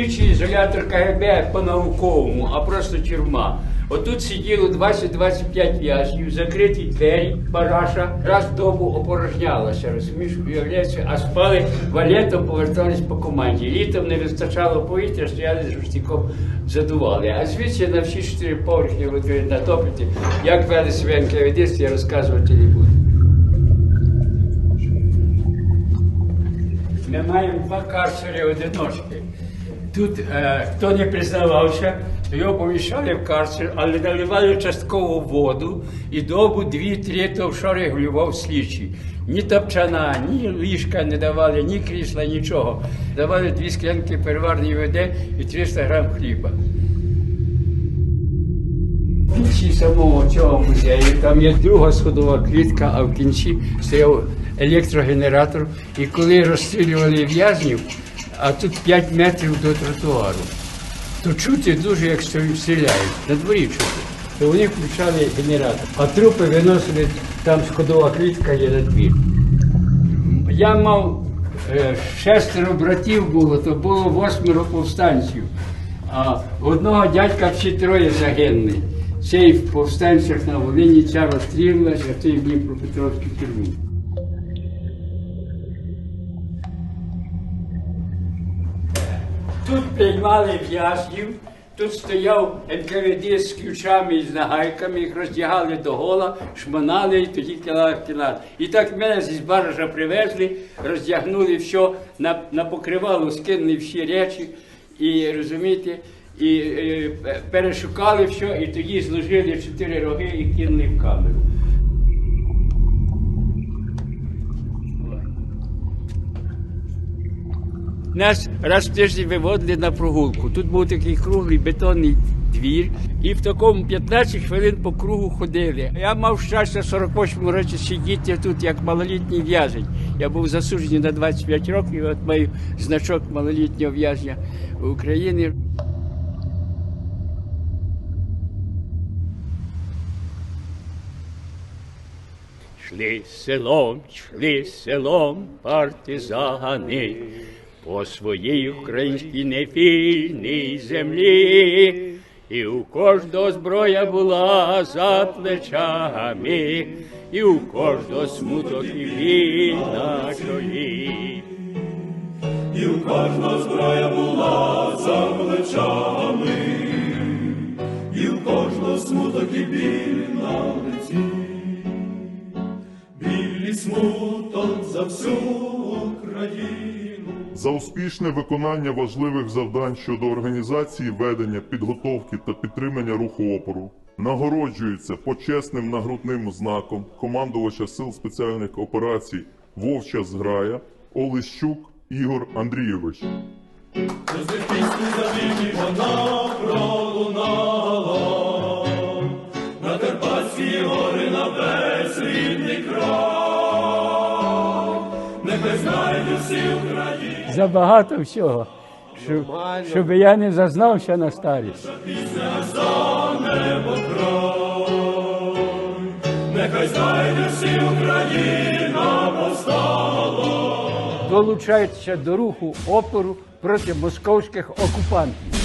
ізолятор КГБ по-науковому, а просто тюрма. Отут сиділо 20-25 в'язнів, закриті двері, параша, раз в добу опорожнялася, розумієш, уявляється, а спали валетом, повертались по команді. Літом не вистачало повітря, стояли з рушником, задували. А звідси на всі чотири поверхні от ви натопите, як вели себе НКВД, я розказувати не буду. Ми маємо два карцери одиночки. Тут е, хто не признавався, то його поміщали в карцер, але наливали частково воду і добу дві-три то що регулював слідчий. Ні топчана, ні ліжка не давали, ні крісла, нічого. Давали дві склянки переварної води і 300 грам хліба. В кінці самого цього музею там є друга сходова клітка, а в кінці стояв електрогенератор. І коли розстрілювали в'язнів, а тут 5 метрів до тротуару, то чути дуже, як стрі- стріляють, на дворі чути. То вони включали генератор, а трупи виносили, там сходова клітка є на двір. Я мав е, шестеро братів було, то було восьмеро повстанців. А одного дядька всі троє загинули. Цей в повстанцях на Волині, ця розстрілилася, а цей в Дніпропетровській тюрмі. Тут приймали в'язнів, тут стояв НКВД з ключами і з нагайками, їх роздягали до гола, шмонали і тоді кілали в кілар. І так мене зі баража привезли, роздягнули все, на, на покривало скинули всі речі, і розумієте, і е, перешукали все, і тоді зложили чотири роги і кинули в камеру. Нас раз в тиждень виводили на прогулку. Тут був такий круглий бетонний двір, і в такому 15 хвилин по кругу ходили. Я мав щастя в 48 році сидіти тут як малолітній в'язень. Я був засуджений на 25 років, і от маю значок малолітнього в'язня України. Шли селом, шли селом партизани по своїй українській невільній землі, і у кожного зброя була за плечами, і у кожного смуток і біль на чолі. і у кожного зброя була за плечами, і у кожного смуток і біль на лиці, біль і смуток всю. За успішне виконання важливих завдань щодо організації ведення, підготовки та підтримання руху опору нагороджується почесним нагрудним знаком командувача Сил спеціальних операцій Вовча Зграя Олещук Ігор Андрійович. Вона пролунала, Забагато всього, щоб, щоб я не зазнався на старість. нехай знайде всі Україна повстала. Долучається до руху опору проти московських окупантів.